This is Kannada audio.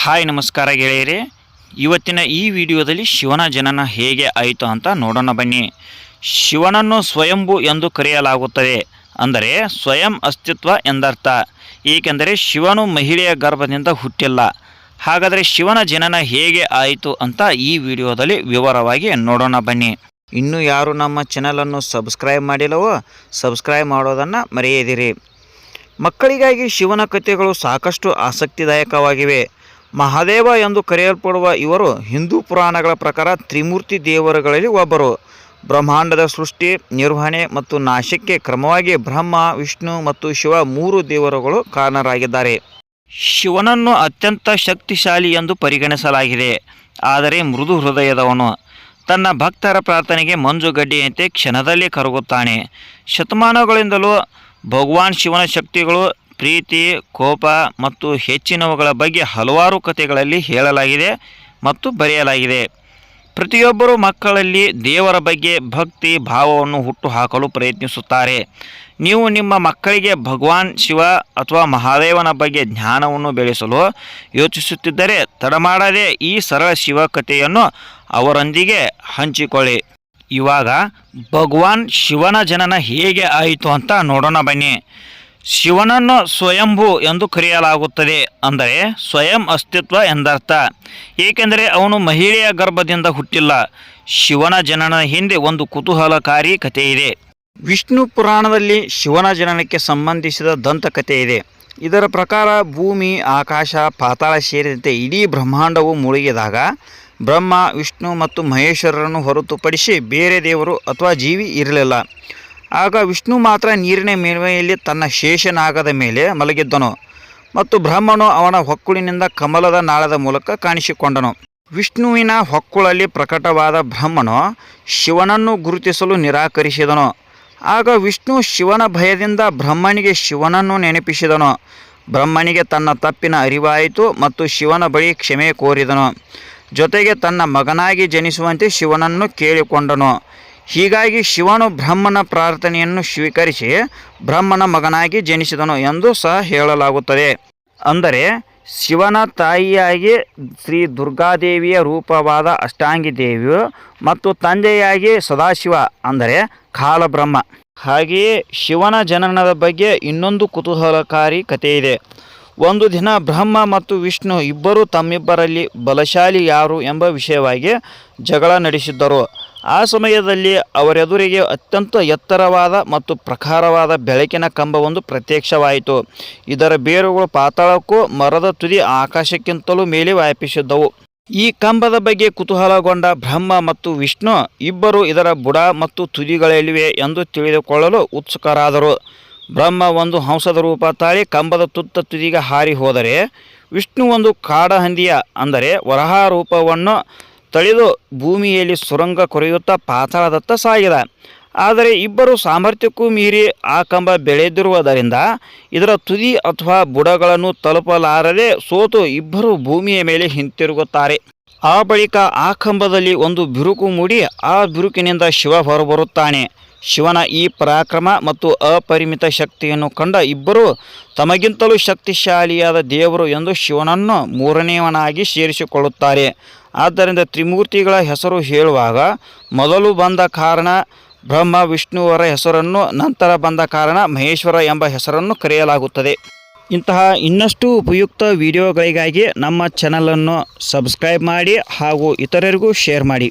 ಹಾಯ್, ನಮಸ್ಕಾರ ಗೆಳೆಯರೇ. ಇವತ್ತಿನ ಈ ವಿಡಿಯೋದಲ್ಲಿ ಶಿವನ ಜನನ ಹೇಗೆ ಆಯಿತು ಅಂತ ನೋಡೋಣ ಬನ್ನಿ. ಶಿವನನ್ನು ಸ್ವಯಂಭು ಎಂದು ಕರೆಯಲಾಗುತ್ತದೆ. ಅಂದರೆ ಸ್ವಯಂ ಅಸ್ತಿತ್ವ ಎಂದರ್ಥ. ಏಕೆಂದರೆ ಶಿವನು ಮಹಿಳೆಯ ಗರ್ಭದಿಂದ ಹುಟ್ಟಿಲ್ಲ. ಹಾಗಾದರೆ ಶಿವನ ಜನನ ಹೇಗೆ ಆಯಿತು ಅಂತ ಈ ವಿಡಿಯೋದಲ್ಲಿ ವಿವರವಾಗಿ ನೋಡೋಣ ಬನ್ನಿ. ಇನ್ನು ಯಾರು ನಮ್ಮ ಚಾನಲನ್ನು ಸಬ್ಸ್ಕ್ರೈಬ್ ಮಾಡಿಲ್ಲವೋ, ಸಬ್ಸ್ಕ್ರೈಬ್ ಮಾಡೋದನ್ನು ಮರೆಯದಿರಿ. ಮಕ್ಕಳಿಗಾಗಿ ಶಿವನ ಕಥೆಗಳು ಸಾಕಷ್ಟು ಆಸಕ್ತಿದಾಯಕವಾಗಿವೆ. ಮಹಾದೇವ ಎಂದು ಕರೆಯಲ್ಪಡುವ ಇವರು ಹಿಂದೂ ಪುರಾಣಗಳ ಪ್ರಕಾರ ತ್ರಿಮೂರ್ತಿ ದೇವರುಗಳಲ್ಲಿ ಒಬ್ಬರು. ಬ್ರಹ್ಮಾಂಡದ ಸೃಷ್ಟಿ, ನಿರ್ವಹಣೆ ಮತ್ತು ನಾಶಕ್ಕೆ ಕ್ರಮವಾಗಿ ಬ್ರಹ್ಮ, ವಿಷ್ಣು ಮತ್ತು ಶಿವ ಮೂರು ದೇವರುಗಳು ಕಾರಣರಾಗಿದ್ದಾರೆ. ಶಿವನನ್ನು ಅತ್ಯಂತ ಶಕ್ತಿಶಾಲಿ ಎಂದು ಪರಿಗಣಿಸಲಾಗಿದೆ. ಆದರೆ ಮೃದು ಹೃದಯದವನು. ತನ್ನ ಭಕ್ತರ ಪ್ರಾರ್ಥನೆಗೆ ಮಂಜುಗಡ್ಡೆಯಂತೆ ಕ್ಷಣದಲ್ಲಿ ಕರಗುತ್ತಾನೆ. ಶತಮಾನಗಳಿಂದಲೂ ಭಗವಾನ್ ಶಿವನ ಶಕ್ತಿಗಳು ಪ್ರೀತಿ, ಕೋಪ ಮತ್ತು ಹೆಚ್ಚಿನವುಗಳ ಬಗ್ಗೆ ಹಲವಾರು ಕಥೆಗಳಲ್ಲಿ ಹೇಳಲಾಗಿದೆ ಮತ್ತು ಬರೆಯಲಾಗಿದೆ. ಪ್ರತಿಯೊಬ್ಬರು ಮಕ್ಕಳಲ್ಲಿ ದೇವರ ಬಗ್ಗೆ ಭಕ್ತಿ ಭಾವವನ್ನು ಹುಟ್ಟುಹಾಕಲು ಪ್ರಯತ್ನಿಸುತ್ತಾರೆ. ನೀವು ನಿಮ್ಮ ಮಕ್ಕಳಿಗೆ ಭಗವಾನ್ ಶಿವ ಅಥವಾ ಮಹಾದೇವನ ಬಗ್ಗೆ ಜ್ಞಾನವನ್ನು ಬೆಳೆಸಲು ಯೋಚಿಸುತ್ತಿದ್ದರೆ ತಡಮಾಡದೆ ಈ ಸರಳ ಶಿವ ಕಥೆಯನ್ನು ಅವರೊಂದಿಗೆ ಹಂಚಿಕೊಳ್ಳಿ. ಇವಾಗ ಭಗವಾನ್ ಶಿವನ ಜನನ ಹೇಗೆ ಆಯಿತು ಅಂತ ನೋಡೋಣ ಬನ್ನಿ. ಶಿವನನ್ನು ಸ್ವಯಂಭು ಎಂದು ಕರೆಯಲಾಗುತ್ತದೆ ಅಂದರೆ ಸ್ವಯಂ ಅಸ್ತಿತ್ವ ಎಂದರ್ಥ. ಏಕೆಂದರೆ ಅವನು ಮಹಿಳೆಯ ಗರ್ಭದಿಂದ ಹುಟ್ಟಿಲ್ಲ. ಶಿವನ ಜನನ ಹಿಂದೆ ಒಂದು ಕುತೂಹಲಕಾರಿ ಕಥೆ ಇದೆ ವಿಷ್ಣು ಪುರಾಣದಲ್ಲಿ ಶಿವನ ಜನನಕ್ಕೆ ಸಂಬಂಧಿಸಿದ ದಂತಕಥೆ ಇದೆ ಇದರ ಪ್ರಕಾರ ಭೂಮಿ, ಆಕಾಶ, ಪಾತಾಳ ಸೇರಿದಂತೆ ಇಡೀ ಬ್ರಹ್ಮಾಂಡವು ಮುಳುಗಿದಾಗ ಬ್ರಹ್ಮ, ವಿಷ್ಣು ಮತ್ತು ಮಹೇಶ್ವರರನ್ನು ಹೊರತುಪಡಿಸಿ ಬೇರೆ ದೇವರು ಅಥವಾ ಜೀವಿ ಇರಲಿಲ್ಲ. ಆಗ ವಿಷ್ಣು ಮಾತ್ರ ನೀರಿನ ಮೇಲ್ಮೈಯಲ್ಲಿ ತನ್ನ ಶೇಷನಾಗದ ಮೇಲೆ ಮಲಗಿದ್ದನು ಮತ್ತು ಬ್ರಹ್ಮನು ಅವನ ಹೊಕ್ಕುಳಿನಿಂದ ಕಮಲದ ನಾಳದ ಮೂಲಕ ಕಾಣಿಸಿಕೊಂಡನು. ವಿಷ್ಣುವಿನ ಹೊಕ್ಕುಳಲ್ಲಿ ಪ್ರಕಟವಾದ ಬ್ರಹ್ಮನು ಶಿವನನ್ನು ಗುರುತಿಸಲು ನಿರಾಕರಿಸಿದನು. ಆಗ ವಿಷ್ಣು ಶಿವನ ಭಯದಿಂದ ಬ್ರಹ್ಮನಿಗೆ ಶಿವನನ್ನು ನೆನಪಿಸಿದನು. ಬ್ರಹ್ಮನಿಗೆ ತನ್ನ ತಪ್ಪಿನ ಅರಿವಾಯಿತು ಮತ್ತು ಶಿವನ ಬಳಿ ಕ್ಷಮೆ ಕೋರಿದನು. ಜೊತೆಗೆ ತನ್ನ ಮಗನಾಗಿ ಜನಿಸುವಂತೆ ಶಿವನನ್ನು ಕೇಳಿಕೊಂಡನು. ಹೀಗಾಗಿ ಶಿವನು ಬ್ರಹ್ಮನ ಪ್ರಾರ್ಥನೆಯನ್ನು ಸ್ವೀಕರಿಸಿ ಬ್ರಹ್ಮನ ಮಗನಾಗಿ ಜನಿಸಿದನು ಎಂದು ಸಹ ಹೇಳಲಾಗುತ್ತದೆ. ಅಂದರೆ ಶಿವನ ತಾಯಿಯಾಗಿ ಶ್ರೀ ದುರ್ಗಾದೇವಿಯ ರೂಪವಾದ ಅಷ್ಟಾಂಗಿ ದೇವಿಯು ಮತ್ತು ತಂದೆಯಾಗಿ ಸದಾಶಿವ, ಅಂದರೆ ಕಾಲಬ್ರಹ್ಮ. ಹಾಗೆಯೇ ಶಿವನ ಜನನದ ಬಗ್ಗೆ ಇನ್ನೊಂದು ಕುತೂಹಲಕಾರಿ ಕಥೆ ಇದೆ. ಒಂದು ದಿನ ಬ್ರಹ್ಮ ಮತ್ತು ವಿಷ್ಣು ಇಬ್ಬರು ತಮ್ಮಿಬ್ಬರಲ್ಲಿ ಬಲಶಾಲಿ ಯಾರು ಎಂಬ ವಿಷಯವಾಗಿ ಜಗಳ ನಡೆಸಿದ್ದರು. ಆ ಸಮಯದಲ್ಲಿ ಅವರೆದುರಿಗೆ ಅತ್ಯಂತ ಎತ್ತರವಾದ ಮತ್ತು ಪ್ರಖರವಾದ ಬೆಳಕಿನ ಕಂಬವೊಂದು ಪ್ರತ್ಯಕ್ಷವಾಯಿತು. ಇದರ ಬೇರುಗಳು ಪಾತಾಳಕ್ಕೂ ಮರದ ತುದಿ ಆಕಾಶಕ್ಕಿಂತಲೂ ಮೇಲೆ ವ್ಯಾಪಿಸಿದ್ದವು. ಈ ಕಂಬದ ಬಗ್ಗೆ ಕುತೂಹಲಗೊಂಡ ಬ್ರಹ್ಮ ಮತ್ತು ವಿಷ್ಣು ಇಬ್ಬರು ಇದರ ಬುಡ ಮತ್ತು ತುದಿಗಳಲ್ಲಿವೆ ಎಂದು ತಿಳಿದುಕೊಳ್ಳಲು ಉತ್ಸುಕರಾದರು. ಬ್ರಹ್ಮ ಒಂದು ಹಂಸದ ರೂಪ ತಾಳಿ ಕಂಬದ ತುತ್ತ ತುದಿಗೆ ಹಾರಿ ಹೋದರೆ, ವಿಷ್ಣು ಒಂದು ಕಾಡಹಂದಿಯ ಅಂದರೆ ವರಹ ರೂಪವನ್ನು ತಳೆದು ಭೂಮಿಯಲ್ಲಿ ಸುರಂಗ ಕೊರೆಯುತ್ತಾ ಪಾತಾಳದತ್ತ ಸಾಗಿದ. ಆದರೆ ಇಬ್ಬರು ಸಾಮರ್ಥ್ಯಕ್ಕೂ ಮೀರಿ ಆ ಕಂಬ ಬೆಳೆದಿರುವುದರಿಂದ ಇದರ ತುದಿ ಅಥವಾ ಬುಡಗಳನ್ನು ತಲುಪಲಾರದೆ ಸೋತು ಇಬ್ಬರು ಭೂಮಿಯ ಮೇಲೆ ಹಿಂತಿರುಗುತ್ತಾರೆ. ಆ ಬಳಿಕ ಆ ಕಂಬದಲ್ಲಿ ಒಂದು ಬಿರುಕು ಮೂಡಿ ಆ ಬಿರುಕಿನಿಂದ ಶಿವ ಹೊರಬರುತ್ತಾನೆ. ಶಿವನ ಈ ಪರಾಕ್ರಮ ಮತ್ತು ಅಪರಿಮಿತ ಶಕ್ತಿಯನ್ನು ಕಂಡ ಇಬ್ಬರು ತಮಗಿಂತಲೂ ಶಕ್ತಿಶಾಲಿಯಾದ ದೇವರು ಎಂದು ಶಿವನನ್ನು ಮೂರನೆಯವನಾಗಿ ಸೇರಿಸಿಕೊಳ್ಳುತ್ತಾರೆ. ಆದ್ದರಿಂದ ತ್ರಿಮೂರ್ತಿಗಳ ಹೆಸರು ಹೇಳುವಾಗ ಮೊದಲು ಬಂದ ಕಾರಣ ಬ್ರಹ್ಮ, ವಿಷ್ಣುವರ ಹೆಸರನ್ನು, ನಂತರ ಬಂದ ಕಾರಣ ಮಹೇಶ್ವರ ಎಂಬ ಹೆಸರನ್ನು ಕರೆಯಲಾಗುತ್ತದೆ. ಇಂತಹ ಇನ್ನಷ್ಟು ಉಪಯುಕ್ತ ವಿಡಿಯೋಗಳಿಗಾಗಿ ನಮ್ಮ ಚಾನಲನ್ನು ಸಬ್ಸ್ಕ್ರೈಬ್ ಮಾಡಿ ಹಾಗೂ ಇತರರಿಗೂ ಶೇರ್ ಮಾಡಿ.